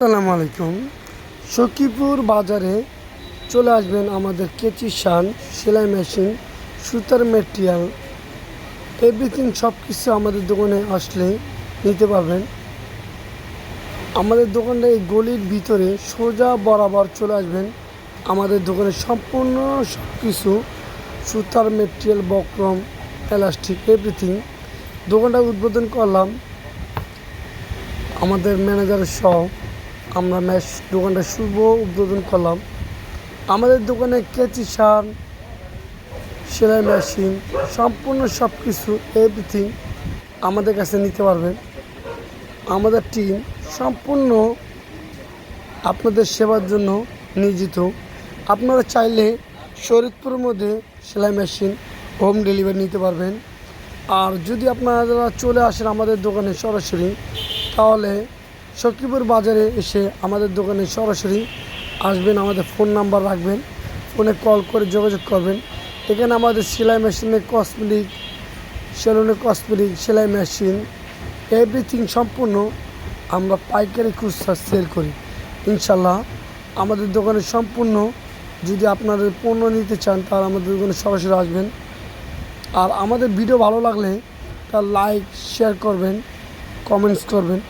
আসসালামু আলাইকুম। সখীপুর বাজারে চলে আসবেন আমাদের কেচি শান, সেলাই মেশিন, সুতার মেটেরিয়াল এভরিথিং সব কিছু আমাদের দোকানে আসলে নিতে পারবেন। আমাদের দোকানটা এই গলির ভিতরে সোজা বরাবর চলে আসবেন। আমাদের দোকানে সম্পূর্ণ সব কিছু সুতার মেটেরিয়াল বক্রম এলাস্টিক এভরিথিং দোকানটা উদ্বোধন করলাম আমাদের ম্যানেজার সহ। আমরা ম্যাচ দোকানটা শুভ উদ্বোধন করলাম। আমাদের দোকানে কেচি, সার, সেলাই মেশিন, সম্পূর্ণ সব কিছু এভরিথিং আমাদের কাছে নিতে পারবেন। আমাদের টিম সম্পূর্ণ আপনাদের সেবার জন্য নিয়োজিত। আপনারা চাইলে শরীরপুরের মধ্যে সেলাই মেশিন হোম ডেলিভারি নিতে পারবেন। আর যদি আপনারা চলে আসেন আমাদের দোকানে সরাসরি, তাহলে সখীপুর বাজারে এসে আমাদের দোকানে সরাসরি আসবেন, আমাদের ফোন নাম্বার রাখবেন, ফোনে কল করে যোগাযোগ করবেন। এখানে আমাদের সেলাই মেশিনের কসমেটিক সেলুনের কসমেটিক, সেলাই মেশিন এভরিথিং সম্পূর্ণ আমরা পাইকারি খুচরা সেল করি। ইনশাল্লাহ আমাদের দোকানে সম্পূর্ণ, যদি আপনাদের পণ্য নিতে চান তাহলে আমাদের দোকানে সরাসরি আসবেন। আর আমাদের ভিডিও ভালো লাগলে তার লাইক শেয়ার করবেন কমেন্টস করবেন।